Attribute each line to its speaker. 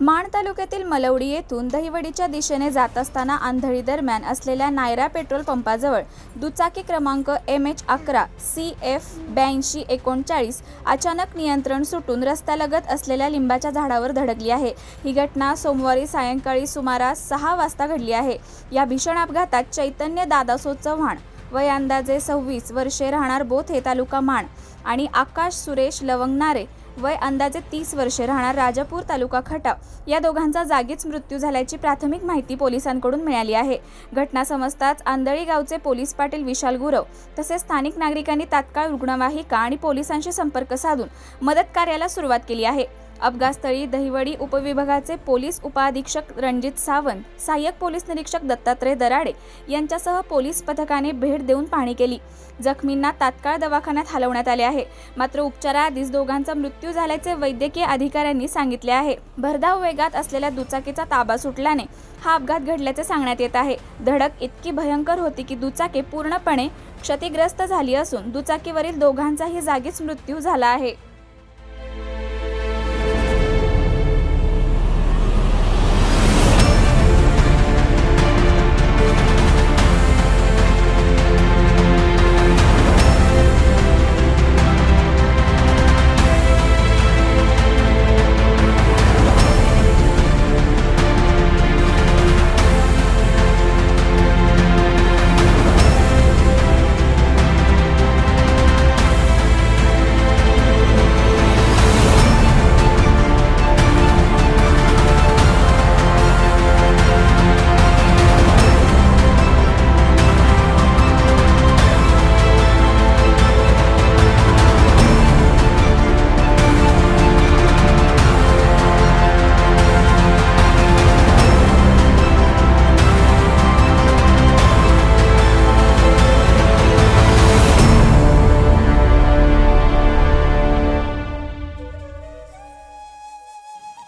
Speaker 1: माण तालुक्यातील मलवडी येथून दहिवडीच्या दिशेने जात असताना आंधळी दरम्यान असलेल्या नायरा पेट्रोल पंपाजवळ दुचाकी क्रमांक एम एच अकरा सी एफ ब्याऐंशी एकोणचाळीस अचानक नियंत्रण सुटून रस्त्यालगत असलेल्या लिंबाच्या झाडावर धडकली आहे. ही घटना सोमवारी सायंकाळी सुमारास सहा वाजता घडली आहे. या भीषण अपघातात चैतन्य दादासो चव्हाण वय अंदाजे सव्वीस वर्षे राहणार बोथ हे तालुका माण आणि आकाश सुरेश लवंगनारे वय अंदाजे तीस वर्षे राहणार राजापूर तालुका खटाव. या दोघांचा जागीच मृत्यू झाल्याची प्राथमिक माहिती पोलिसांकडून मिळाली आहे. घटना समजताच आंधळी गावचे पोलीस पाटील विशाल गुरव तसेच स्थानिक नागरिकांनी तात्काळ रुग्णवाहिका आणि पोलिसांशी संपर्क साधून मदत कार्याला सुरुवात केली आहे. अपघातस्थळी दहिवडी उपविभागाचे पोलीस उपअधीक्षक रणजित सावंत सहाय्यक पोलीस निरीक्षक दत्तात्रय दराडे यांच्यासह पोलीस पथकाने भेट देऊन पाहणी केली. जखमींना तात्काळ दवाखान्यात हलवण्यात आले आहे. मात्र उपचाराआधीच दोघांचा मृत्यू झाल्याचे वैद्यकीय अधिकाऱ्यांनी सांगितले आहे. भरधाव वेगात असलेल्या दुचाकीचा ताबा सुटल्याने हा अपघात घडल्याचे सांगण्यात येत आहे. धडक इतकी भयंकर होती की दुचाकी पूर्णपणे क्षतिग्रस्त झाली असून दुचाकीवरील दोघांचाही जागीच मृत्यू झाला आहे.